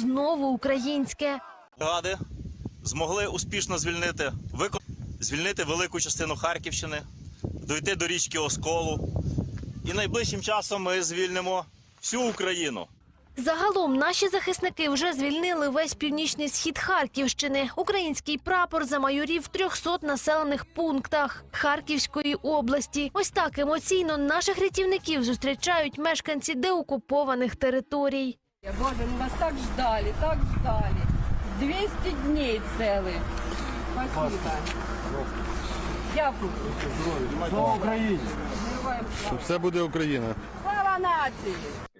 знову українське. бригади змогли успішно звільнити вико- звільнити велику частину Харківщини, дойти до річки Осколу. І найближчим часом ми звільнимо всю Україну. Загалом наші захисники вже звільнили весь північний схід Харківщини. Український прапор замайорів в 300 населених пунктах Харківської області. Ось так емоційно наших рятівників зустрічають мешканці деокупованих територій. Боже, мы вас так ждали, так ждали. 200 дней целых. Спасибо. Дякую. Слава Україні! Все буде Україна. Слава нації!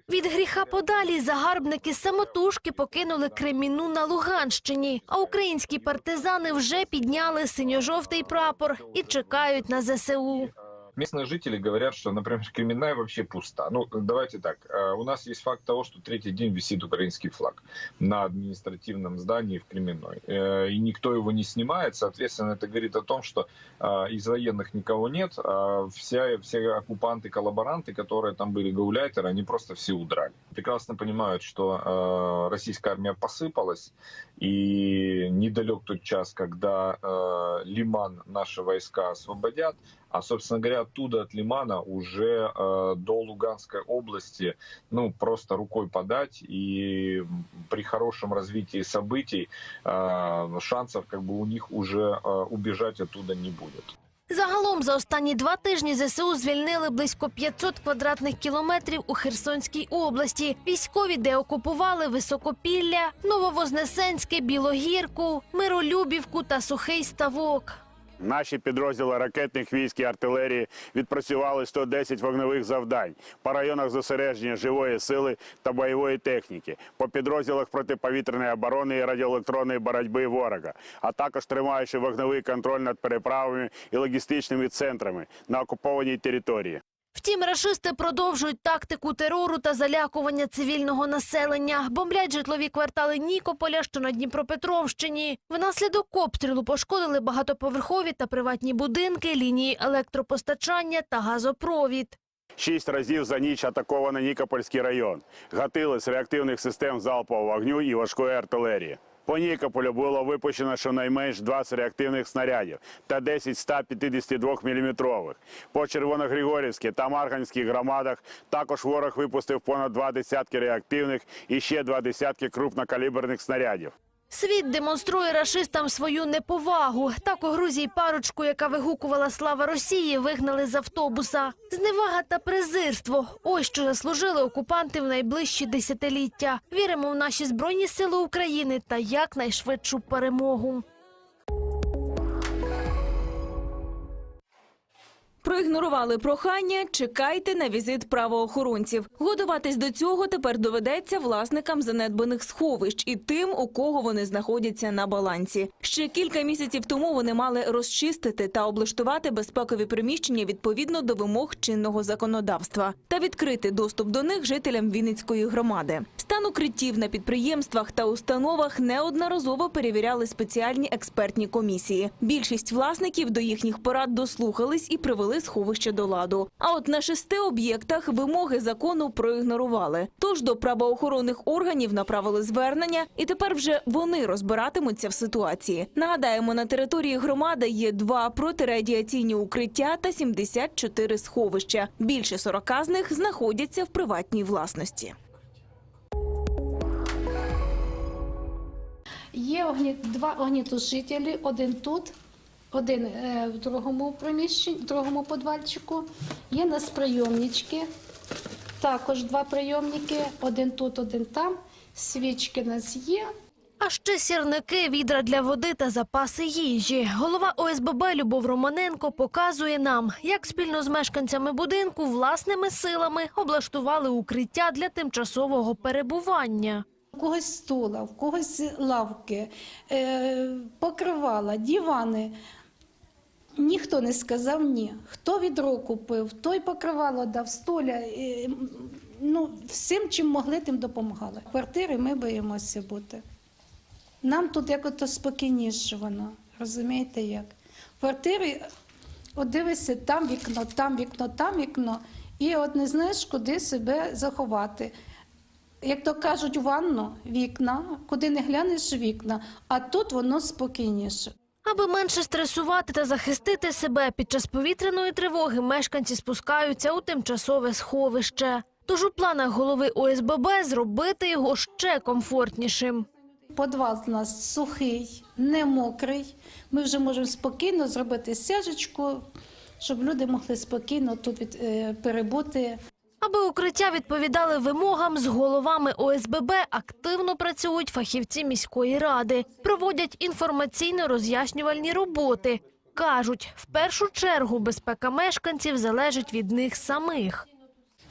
Від гріха подалі загарбники самотужки покинули Креміну на Луганщині. А українські партизани вже підняли синьо-жовтий прапор і чекають на ЗСУ. Местные жители говорят, что, например, Кременная вообще пуста. Ну, давайте так. э, У нас есть факт того, что третий день висит украинский флаг на административном здании в Кременной. Э, И никто его не снимает. Соответственно, это говорит о том, что э, из военных никого нет. А вся, все оккупанты, коллаборанты, которые там были, гауляйтеры, они просто все удрали. Прекрасно понимают, что российская армия посыпалась. И недалек тот час, когда Лиман наши войска освободят. А, собственно говоря, оттуда от Лимана уже э, до Луганской области, ну, просто рукой подать. И при хорошем развитии событий э, шансов как бы у них уже э, убежать оттуда не будет. Загалом за останні два тижні ЗСУ звільнили близько 500 квадратних кілометрів у Херсонській області. Військові деокупували Високопілля, Нововознесенське, Білогірку, Миролюбівку та Сухий Ставок. Наші підрозділи ракетних військ і артилерії відпрацювали 110 вогневих завдань по районах зосередження живої сили та бойової техніки, по підрозділах протиповітряної оборони і радіоелектронної боротьби ворога, а також тримаючи вогневий контроль над переправами і логістичними центрами на окупованій території. Втім, рашисти продовжують тактику терору та залякування цивільного населення. Бомблять житлові квартали Нікополя, що на Дніпропетровщині. Внаслідок обстрілу пошкодили багатоповерхові та приватні будинки, лінії електропостачання та газопровід. Шість разів за ніч атаковано Нікопольський район. Гатили з реактивних систем залпового вогню і важкої артилерії. По Нікополю було випущено щонайменш 20 реактивних снарядів та 10 152 мм. По Червоногригорівській та Марганській громадах також ворог випустив понад два десятки реактивних і ще два десятки крупнокаліберних снарядів. Світ демонструє рашистам свою неповагу. Так у Грузії парочку, яка вигукувала слава Росії, вигнали з автобуса. Зневага та презирство. Ось що заслужили окупанти в найближчі десятиліття. Віримо в наші збройні сили України та якнайшвидшу перемогу. Проігнорували прохання, чекайте на візит правоохоронців. Готуватись до цього тепер доведеться власникам занедбаних сховищ і тим, у кого вони знаходяться на балансі. Ще кілька місяців тому вони мали розчистити та облаштувати безпекові приміщення відповідно до вимог чинного законодавства та відкрити доступ до них жителям Вінницької громади. Стан укриттів на підприємствах та установах неодноразово перевіряли спеціальні експертні комісії. Більшість власників до їхніх порад дослухались і привели сховище до ладу. А от на шести об'єктах вимоги закону проігнорували. Тож до правоохоронних органів направили звернення, і тепер вже вони розбиратимуться в ситуації. Нагадаємо, на території громади є два протирадіаційні укриття та 74 сховища. Більше 40 з них знаходяться в приватній власності. Є огні, два огнітушителі, один тут, один е, в другому приміщенні, в другому подвальчику. Є у нас прийомнички, також два прийомники, один тут, один там. Свічки у нас є. А ще сірники, відра для води та запаси їжі. Голова ОСББ Любов Романенко показує нам, як спільно з мешканцями будинку власними силами облаштували укриття для тимчасового перебування. У когось стула, в когось лавки, е, покривала, дивани. Ніхто не сказав ні. Хто відро купив, той покривало дав, столя. Ну, всім, чим могли, тим допомагали. Квартири ми боїмося бути. Нам тут якось спокійніше воно. Розумієте як? Квартири, от дивишся, там вікно, там вікно, там вікно, і от не знаєш, куди себе заховати. як то кажуть, ванну вікна, куди не глянеш вікна, а тут воно спокійніше. Аби менше стресувати та захистити себе під час повітряної тривоги, мешканці спускаються у тимчасове сховище. Тож у планах голови ОСББ зробити його ще комфортнішим. Подвал у нас сухий, не мокрий. Ми вже можемо спокійно зробити стяжечку, щоб люди могли спокійно тут е, перебути. Аби укриття відповідали вимогам, з головами ОСББ активно працюють фахівці міської ради, проводять інформаційно-роз'яснювальні роботи. Кажуть, в першу чергу безпека мешканців залежить від них самих.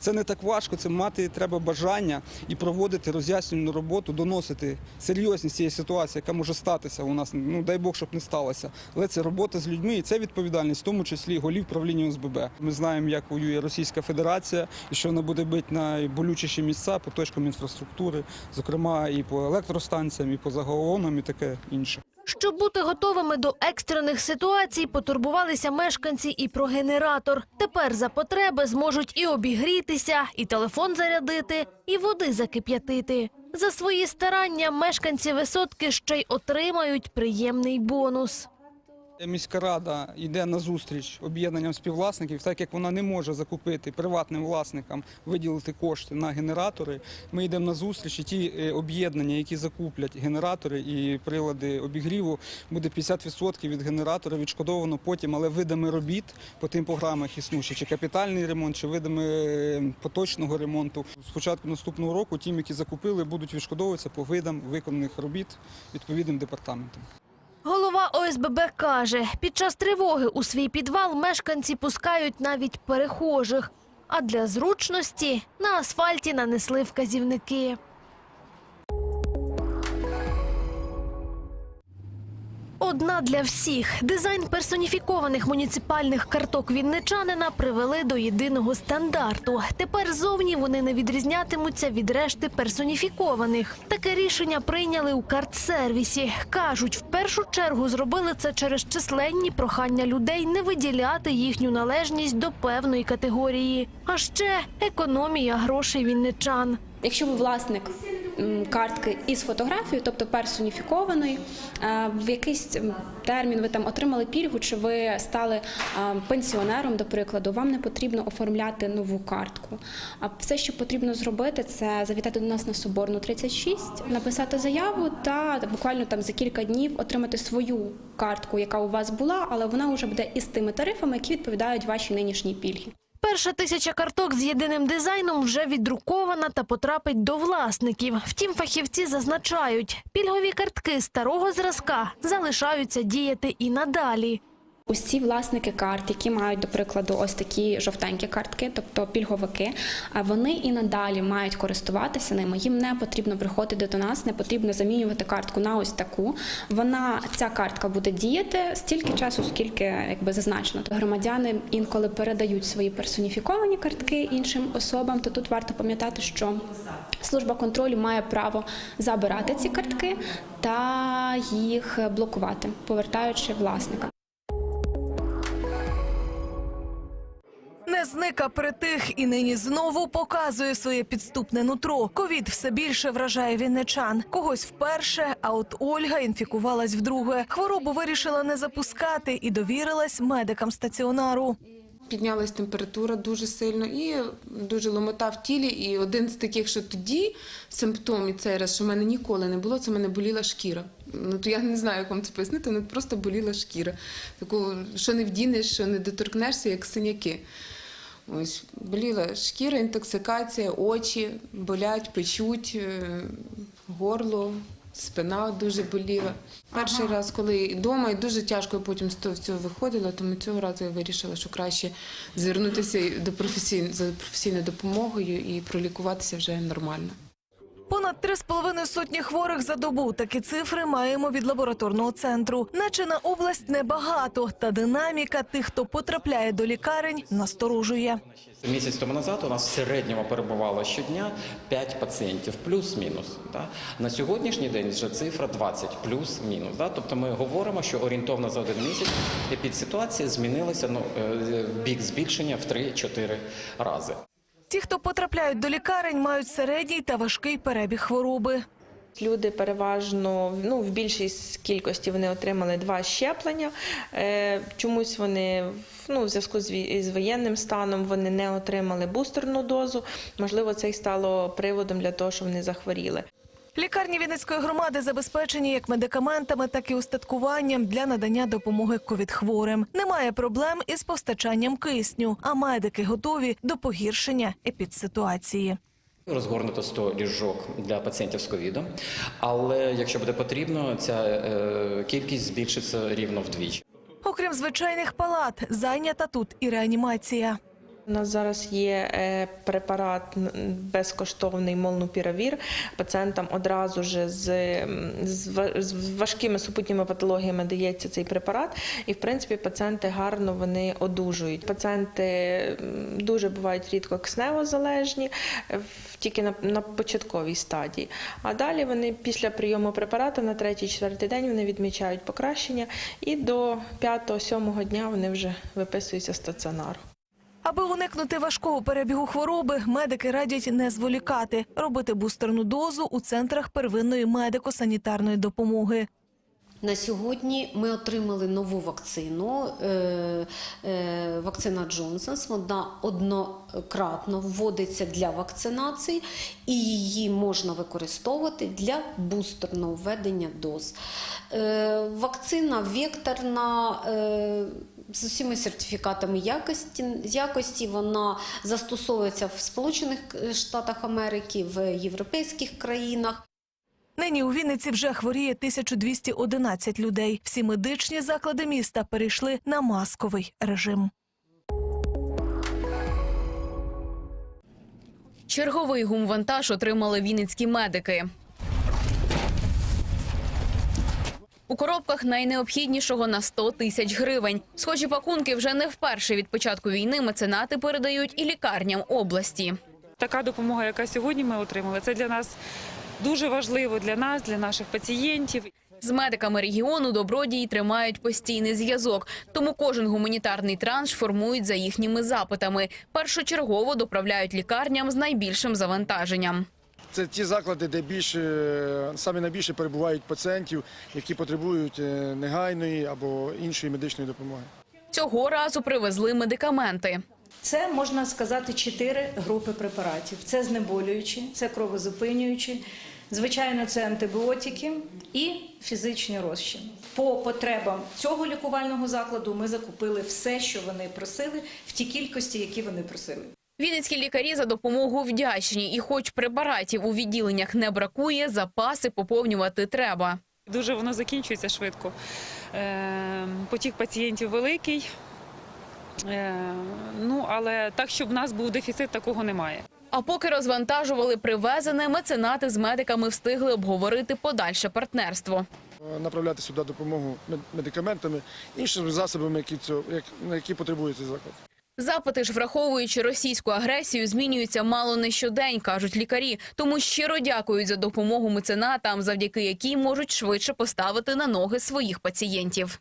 Це не так важко, це мати треба бажання і проводити роз'яснювальну роботу, доносити серйозність цієї ситуації, яка може статися у нас. Ну дай Бог, щоб не сталося. Але це робота з людьми, і це відповідальність, в тому числі голів правління ОСББ. Ми знаємо, як воює Російська Федерація, і що вона буде бити на болючіші місця по точкам інфраструктури, зокрема і по електростанціям, і по загалонам, і таке інше. Щоб бути готовими до екстрених ситуацій, потурбувалися мешканці і про генератор. Тепер за потреби зможуть і обігрітися, і телефон зарядити, і води закип'ятити. За свої старання мешканці висотки ще й отримають приємний бонус. Міська рада йде на зустріч об'єднанням співвласників, так як вона не може закупити приватним власникам, виділити кошти на генератори. Ми йдемо на зустріч, і ті е, об'єднання, які закуплять генератори і прилади обігріву, буде 50% від генератора відшкодовано потім, але видами робіт по тим програмах існучих, чи капітальний ремонт, чи видами е, поточного ремонту. Спочатку наступного року тим, які закупили, будуть відшкодовуватися по видам виконаних робіт відповідним департаментом. Голова ОСББ каже, під час тривоги у свій підвал мешканці пускають навіть перехожих. А для зручності на асфальті нанесли вказівники. Одна для всіх. Дизайн персоніфікованих муніципальних карток вінничанина привели до єдиного стандарту. Тепер зовні вони не відрізнятимуться від решти персоніфікованих. Таке рішення прийняли у картсервісі. Кажуть, в першу чергу зробили це через численні прохання людей не виділяти їхню належність до певної категорії. А ще економія грошей вінничан. Якщо ви власник картки із фотографією, тобто персоніфікованої, е, в якийсь термін ви там отримали пільгу, чи ви стали е, пенсіонером, до прикладу, вам не потрібно оформляти нову картку. А все, що потрібно зробити, це завітати до нас на Соборну 36, написати заяву та буквально там за кілька днів отримати свою картку, яка у вас була, але вона вже буде із тими тарифами, які відповідають вашій нинішній пільгі. Перша тисяча карток з єдиним дизайном вже віддрукована та потрапить до власників. Втім, фахівці зазначають, пільгові картки старого зразка залишаються діяти і надалі. Усі власники карт, які мають, до прикладу, ось такі жовтенькі картки, тобто пільговики, вони і надалі мають користуватися ними. Їм не потрібно приходити до нас, не потрібно замінювати картку на ось таку. Вона ця картка буде діяти стільки часу, скільки якби зазначено. Громадяни інколи передають свої персоніфіковані картки іншим особам. То тут варто пам'ятати, що служба контролю має право забирати ці картки та їх блокувати, повертаючи власника. Не зника притих і нині знову показує своє підступне нутро. Ковід все більше вражає вінничан. Когось вперше, а от Ольга інфікувалась вдруге. Хворобу вирішила не запускати і довірилась медикам стаціонару. Піднялась температура дуже сильно і дуже ломота в тілі. І один з таких, що тоді симптом, цей раз, що в мене ніколи не було, це в мене боліла шкіра. Ну то я не знаю, як вам це пояснити, ну просто боліла шкіра. Таку, що не вдінеш, що не доторкнешся, як синяки. Ось боліла шкіра, інтоксикація, очі болять, печуть, е, горло, спина дуже боліла. Перший раз, коли вдома, і дуже тяжко потім з того всього виходила, тому цього разу я вирішила, що краще звернутися до професійно, за професійною допомогою і пролікуватися вже нормально. Понад три з половиною сотні хворих за добу. Такі цифри маємо від лабораторного центру. Наче на область небагато, та динаміка тих, хто потрапляє до лікарень, насторожує. Місяць тому назад у нас в середньому перебувало щодня 5 пацієнтів, плюс-мінус. На сьогоднішній день вже цифра 20, плюс-мінус. Тобто ми говоримо, що орієнтовно за один місяць епідситуація змінилася ну, е, в бік збільшення в 3-4 рази. Ті, хто потрапляють до лікарень, мають середній та важкий перебіг хвороби. Люди переважно ну, в більшій кількості вони отримали два щеплення. Е, чомусь вони ну, в зв'язку з, воєнним станом вони не отримали бустерну дозу. Можливо, це й стало приводом для того, що вони захворіли. Лікарні Вінницької громади забезпечені як медикаментами, так і устаткуванням для надання допомоги ковід-хворим. Немає проблем із постачанням кисню, а медики готові до погіршення епідситуації. Розгорнуто 100 ліжок для пацієнтів з ковідом, але якщо буде потрібно, ця е, кількість збільшиться рівно вдвічі. Окрім звичайних палат, зайнята тут і реанімація. У нас зараз є е, препарат безкоштовний молнупіравір. Пацієнтам одразу ж з, з важкими супутніми патологіями дається цей препарат, і в принципі пацієнти гарно вони одужують. Пацієнти дуже бувають рідко кисневозалежні, е, тільки на, на початковій стадії. А далі вони після прийому препарату на третій-четвертий день вони відмічають покращення, і до п'ятого-сьомого дня вони вже виписуються стаціонару. Аби уникнути важкого перебігу хвороби, медики радять не зволікати, робити бустерну дозу у центрах первинної медико-санітарної допомоги. На сьогодні ми отримали нову вакцину, е, е, вакцина Джонсонс. Вона однократно вводиться для вакцинації і її можна використовувати для бустерного введення доз. Е, вакцина векторна. З усіма сертифікатами якості, якості вона застосовується в Сполучених Штатах Америки, в європейських країнах. Нині у Вінниці вже хворіє 1211 людей. Всі медичні заклади міста перейшли на масковий режим. Черговий гумвантаж отримали вінницькі медики. У коробках найнеобхіднішого на 100 тисяч гривень. Схожі пакунки вже не вперше від початку війни меценати передають і лікарням області. Така допомога, яка сьогодні ми отримали, це для нас дуже важливо для нас, для наших пацієнтів. З медиками регіону добродії тримають постійний зв'язок, тому кожен гуманітарний транш формують за їхніми запитами. Першочергово доправляють лікарням з найбільшим завантаженням. Це ті заклади, де більше саме найбільше перебувають пацієнтів, які потребують е, негайної або іншої медичної допомоги. Цього разу привезли медикаменти. Це можна сказати чотири групи препаратів: це знеболюючі, це кровозупинюючі, звичайно, це антибіотики і фізичні розчини. По потребам цього лікувального закладу ми закупили все, що вони просили, в тій кількості, які вони просили. Вінницькі лікарі за допомогу вдячні, і хоч препаратів у відділеннях не бракує, запаси поповнювати треба. Дуже воно закінчується швидко. Е, Потік пацієнтів великий. Е, Ну, але так, щоб в нас був дефіцит, такого немає. А поки розвантажували привезене, меценати з медиками встигли обговорити подальше партнерство. Направляти сюди допомогу медикаментами, іншими засобами, які, цього, на які потребує цей заклад. Запити ж, враховуючи російську агресію, змінюються мало не щодень, кажуть лікарі. Тому щиро дякують за допомогу меценатам, завдяки якій можуть швидше поставити на ноги своїх пацієнтів.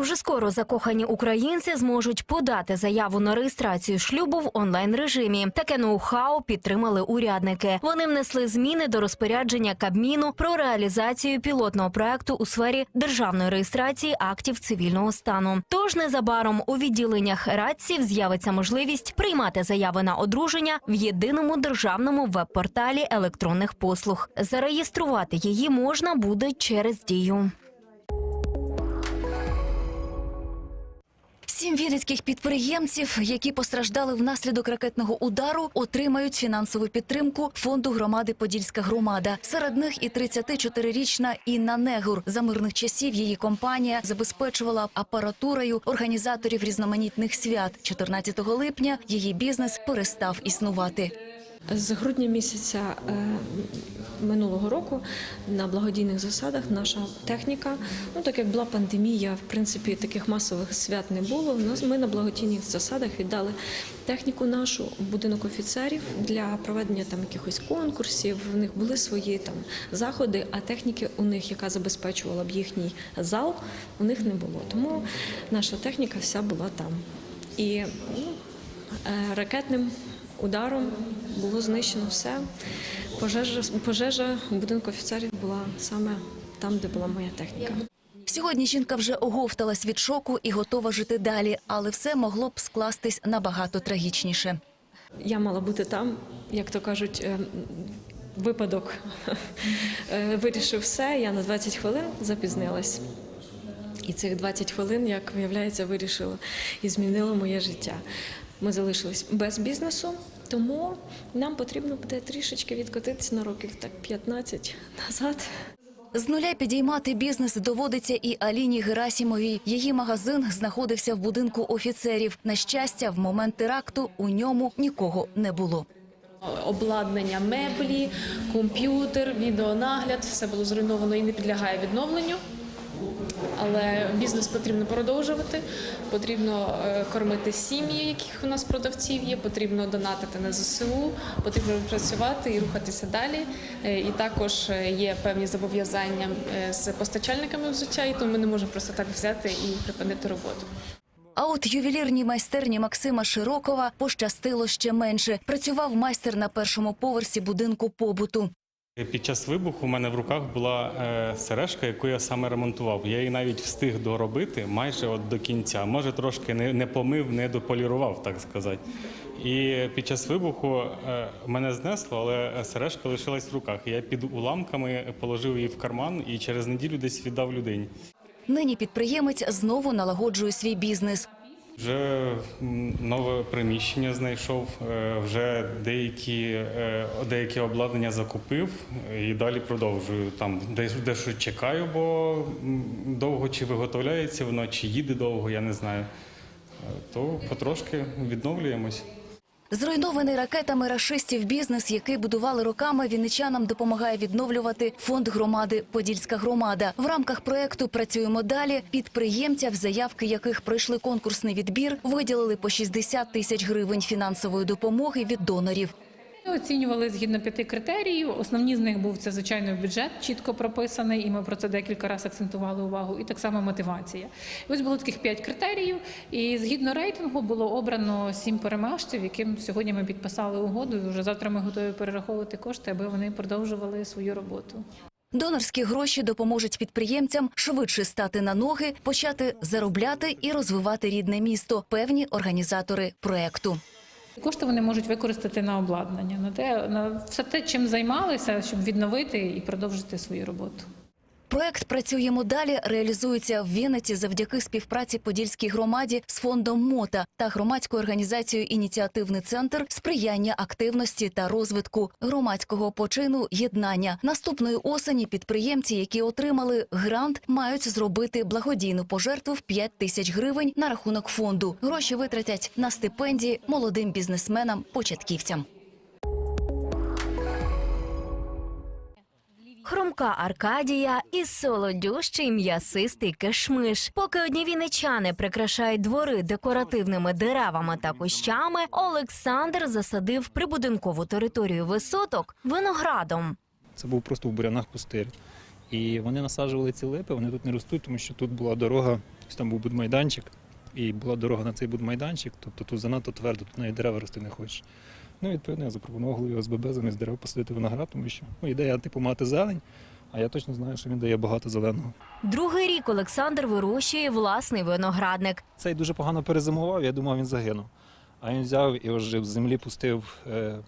Вже скоро закохані українці зможуть подати заяву на реєстрацію шлюбу в онлайн режимі. Таке ноу-хау підтримали урядники. Вони внесли зміни до розпорядження Кабміну про реалізацію пілотного проекту у сфері державної реєстрації актів цивільного стану. Тож незабаром у відділеннях радців з'явиться можливість приймати заяви на одруження в єдиному державному веб-порталі електронних послуг. Зареєструвати її можна буде через дію. Сім вінницьких підприємців, які постраждали внаслідок ракетного удару, отримають фінансову підтримку фонду громади Подільська громада. Серед них і 34-річна Інна Негур. За мирних часів її компанія забезпечувала апаратурою організаторів різноманітних свят. 14 липня її бізнес перестав існувати. З грудня місяця е, минулого року на благодійних засадах наша техніка, ну так як була пандемія, в принципі, таких масових свят не було. Ми на благодійних засадах віддали техніку нашу будинок офіцерів для проведення там якихось конкурсів. У них були свої там заходи, а техніки у них, яка забезпечувала б їхній зал, у них не було. Тому наша техніка вся була там. І ну, е, ракетним ударом було знищено все. Пожежа, пожежа у будинку офіцерів була саме там, де була моя техніка. Сьогодні жінка вже оговталась від шоку і готова жити далі, але все могло б скластись набагато трагічніше. Я мала бути там, як то кажуть, е, випадок е, вирішив все. Я на 20 хвилин запізнилась. І цих 20 хвилин, як виявляється, вирішило і змінило моє життя. Ми залишились без бізнесу, тому нам потрібно буде трішечки відкотитися на років так 15 назад. З нуля підіймати бізнес доводиться і Аліні Герасімовій. Її магазин знаходився в будинку офіцерів. На щастя, в момент теракту у ньому нікого не було. обладнання, меблі, комп'ютер, відеонагляд все було зруйновано і не підлягає відновленню. Але бізнес потрібно продовжувати, потрібно е, кормити сім'ї, яких у нас продавців є, потрібно донатити на ЗСУ, потрібно працювати і рухатися далі. Е, І також е, є певні зобов'язання з постачальниками взуття, і тому ми не можемо просто так взяти і припинити роботу. А от ювелірній майстерні Максима Широкова пощастило ще менше. Працював майстер на першому поверсі будинку побуту. Під час вибуху у мене в руках була е, сережка, яку я саме ремонтував. Я її навіть встиг доробити майже от до кінця. Може, трошки не, не помив, не дополірував, так сказати. І під час вибуху е, мене знесло, але сережка лишилась в руках. Я під уламками положив її в карман і через неділю десь віддав людині. Нині підприємець знову налагоджує свій бізнес. Вже нове приміщення знайшов, е, вже деякі, е, деякі обладнання закупив е, і далі продовжую. Там дещо чекаю, бо довго чи виготовляється воно, чи їде довго, я не знаю. То потрошки відновлюємось. Зруйнований ракетами рашистів бізнес, який будували роками, вінничанам допомагає відновлювати фонд громади Подільська громада. В рамках проекту працюємо далі. Підприємцям, заявки яких пройшли конкурсний відбір, виділили по 60 тисяч гривень фінансової допомоги від донорів. Оцінювали згідно п'яти критеріїв. Основні з них був це звичайно бюджет, чітко прописаний, і ми про це декілька разів акцентували увагу. І так само мотивація. Ось було таких п'ять критеріїв. І згідно рейтингу було обрано сім переможців, яким сьогодні ми підписали угоду. І вже завтра ми готові перераховувати кошти, аби вони продовжували свою роботу. Донорські гроші допоможуть підприємцям швидше стати на ноги, почати заробляти і розвивати рідне місто. Певні організатори проекту. Кошти вони можуть використати на обладнання, на те, на все те, чим займалися, щоб відновити і продовжити свою роботу. Проект «Працюємо далі» реалізується в Вінниці завдяки співпраці Подільській громаді з фондом МОТА та громадською організацією «Ініціативний центр сприяння активності та розвитку громадського почину єднання». Наступної осені підприємці, які отримали грант, мають зробити благодійну пожертву в 5 тисяч гривень на рахунок фонду. Гроші витратять на стипендії молодим бізнесменам-початківцям. Хрумка Аркадія і солодющий м'ясистий кишмиш. Поки одні вінничани прикрашають двори декоративними деревами та кущами, Олександр засадив прибудинкову територію висоток виноградом. Це був просто в бурянах пустир. І вони насаджували ці липи, вони тут не ростуть, тому що тут була дорога, там був будмайданчик, і була дорога на цей будмайданчик, тобто тут занадто твердо, тут навіть дерева рости не хочеш. Ну, відповідно, я запропонував голові ОСББ замість дерев посадити виноград, тому що ну, ідея типу мати зелень, а я точно знаю, що він дає багато зеленого. Другий рік Олександр вирощує власний виноградник. Цей дуже погано перезимував, я думав, він загинув. А він взяв і ожив з землі, пустив е,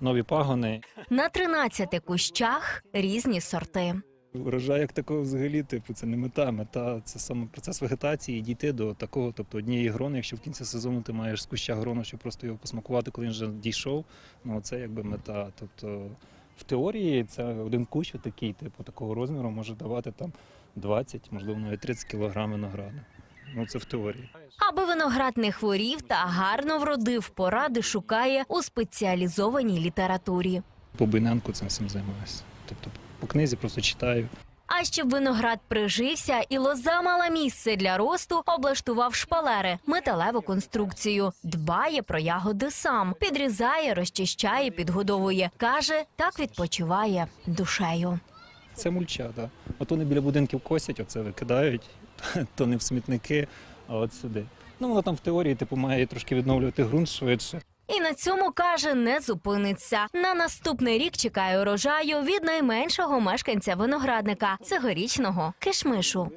нові пагони. На 13 кущах різні сорти. Врожай як такого взагалі, типу, це не мета. Мета це саме процес вегетації і дійти до такого, тобто однієї грони, якщо в кінці сезону ти маєш з куща грону, щоб просто його посмакувати, коли він вже дійшов. Ну це якби мета. Тобто в теорії це один кущ такий, типу, такого розміру може давати там 20, можливо, навіть 30 кілограм винограду. Ну це в теорії. Аби виноград не хворів та гарно вродив, поради шукає у спеціалізованій літературі. По Биненку цим всім займаюся. Тобто по книзі просто читаю. А щоб виноград прижився і лоза мала місце для росту, облаштував шпалери, металеву конструкцію. Дбає про ягоди сам, підрізає, розчищає, підгодовує. Каже, так відпочиває душею. Це мульча, да. От вони біля будинків косять, оце викидають, то не в смітники, а от сюди. Ну воно там в теорії типу має трошки відновлювати ґрунт швидше. І на цьому каже, не зупиниться. На наступний рік чекає урожаю від найменшого мешканця виноградника цьогорічного кишмишу.